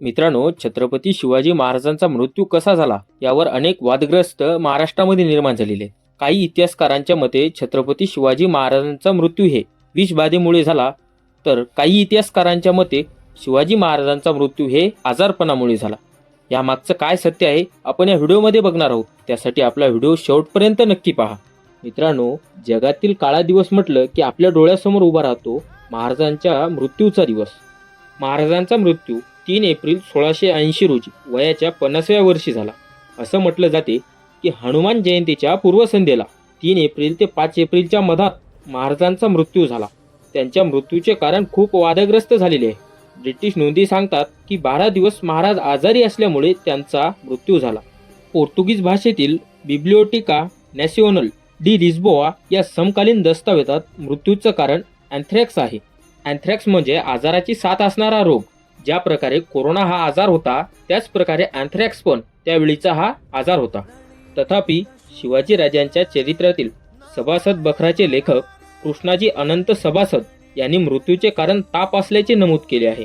मित्रांनो छत्रपती शिवाजी महाराजांचा मृत्यू कसा झाला यावर अनेक वादग्रस्त महाराष्ट्रामध्ये निर्माण झालेले काही इतिहासकारांच्या मते छत्रपती शिवाजी महाराजांचा मृत्यू हे विषबाधेमुळे झाला. तर काही इतिहासकारांच्या मते शिवाजी महाराजांचा मृत्यू हे आजारपणामुळे झाला. यामागचं काय सत्य आहे आपण या व्हिडिओमध्ये बघणार आहोत. त्यासाठी आपला व्हिडिओ शेवटपर्यंत नक्की पहा. मित्रांनो जगातील काळा दिवस म्हटलं की आपल्या डोळ्यासमोर उभा राहतो महाराजांच्या मृत्यूचा दिवस. महाराजांचा मृत्यू तीन एप्रिल सोळाशे ऐंशी रोजी वयाच्या पन्नासव्या वर्षी झाला. असं म्हटलं जाते की हनुमान जयंतीच्या पूर्वसंध्येला तीन एप्रिल ते पाच एप्रिलच्या मधात महाराजांचा मृत्यू झाला. त्यांच्या मृत्यूचे कारण खूप वादग्रस्त झालेले आहे. ब्रिटिश नोंदी सांगतात की बारा दिवस महाराज आजारी असल्यामुळे त्यांचा मृत्यू झाला. पोर्तुगीज भाषेतील बिब्लिओटिका नॅसिओनल डी लिस्बोआ या समकालीन दस्तावेजात मृत्यूचं कारण अँथ्रॅक्स आहे. अँथ्रॅक्स म्हणजे आजाराची साथ असणारा रोग. ज्या प्रकारे कोरोना हा आजार होता त्याच प्रकारे अँथ्रॅक्स पण त्यावेळीचा हा आजार होता. तथापि शिवाजी राजांच्या चरित्रातील सभासद बखराचे लेखक कृष्णाजी अनंत सभासद यांनी मृत्यूचे कारण ताप असल्याचे नमूद केले आहे.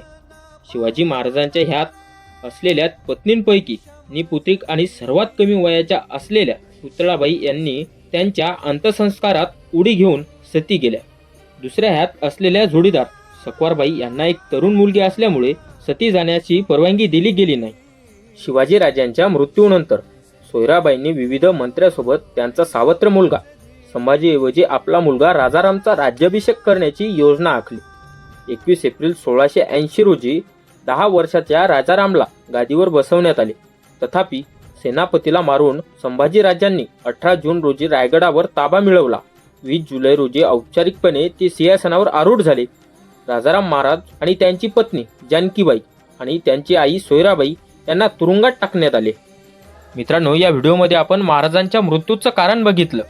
शिवाजी महाराजांच्या ह्यात असलेल्या पत्नींपैकी निपुत्रिक आणि सर्वात कमी वयाच्या असलेल्या पुतळाबाई यांनी त्यांच्या अंत्यसंस्कारात उडी घेऊन सती गेल्या. दुसऱ्या ह्यात असलेल्या जोडीदार सकवारबाई यांना एक तरुण मुलगी असल्यामुळे सती जाण्याची परवानगी दिली गेली नाही. शिवाजी राजांच्या मृत्यूनंतर सोयराबाईंनी विविध मंत्र्यासोबत त्यांचा सावत्र मुलगा संभाजीऐवजी आपला मुलगा राजारामचा राज्याभिषेक करण्याची योजना आखली. एकवीस एप्रिल सोळाशे ऐंशी रोजी दहा वर्षाच्या राजारामला गादीवर बसवण्यात आले. तथापि सेनापतीला मारून संभाजीराजांनी अठरा जून रोजी रायगडावर ताबा मिळवला. वीस जुलै रोजी औपचारिकपणे ते सिंहासनावर आरूढ झाले. राजाराम महाराज आणि त्यांची पत्नी जानकीबाई आणि त्यांची आई सोयराबाई यांना तुरुंगात टाकण्यात आले. मित्रांनो या व्हिडिओमध्ये आपण महाराजांच्या मृत्यूचं कारण बघितलं.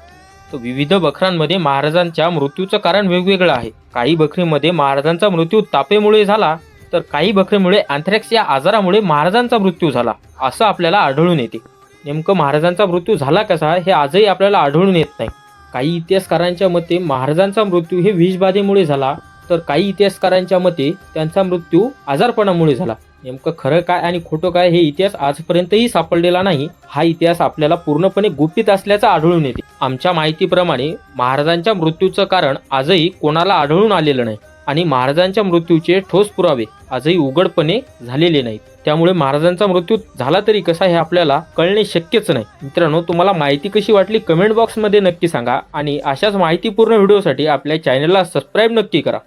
तर विविध बखरांमध्ये महाराजांच्या मृत्यूचं कारण वेगवेगळं आहे. काही बकरीमध्ये महाराजांचा मृत्यू तापेमुळे झाला तर काही बकरीमुळे अँथ्रॅक्स या आजारामुळे महाराजांचा मृत्यू झाला असं आपल्याला आढळून येते. नेमकं महाराजांचा मृत्यू झाला कसा हे आजही आपल्याला आढळून येत नाही. काही इतिहासकारांच्या मते महाराजांचा मृत्यू हे विषबाधेमुळे झाला तर काही इतिहासकारांच्या मते त्यांचा मृत्यू आजारपणामुळे झाला. नेमकं खरं काय आणि खोटं काय हे इतिहास आजपर्यंतही सापडलेला नाही. हा इतिहास आपल्याला पूर्णपणे गुपित असल्याचं आढळून येते. आमच्या माहितीप्रमाणे महाराजांच्या मृत्यूचं कारण आजही कोणाला आढळून आलेलं नाही आणि महाराजांच्या मृत्यूचे ठोस पुरावे आजही उघडपणे झालेले नाहीत. त्यामुळे महाराजांचा मृत्यू झाला तरी कसा हे आपल्याला कळणे शक्यच नाही. मित्रांनो तुम्हाला माहिती कशी वाटली कमेंट बॉक्समध्ये नक्की सांगा आणि अशाच माहितीपूर्ण व्हिडिओसाठी आपल्या चॅनलला सबस्क्राईब नक्की करा.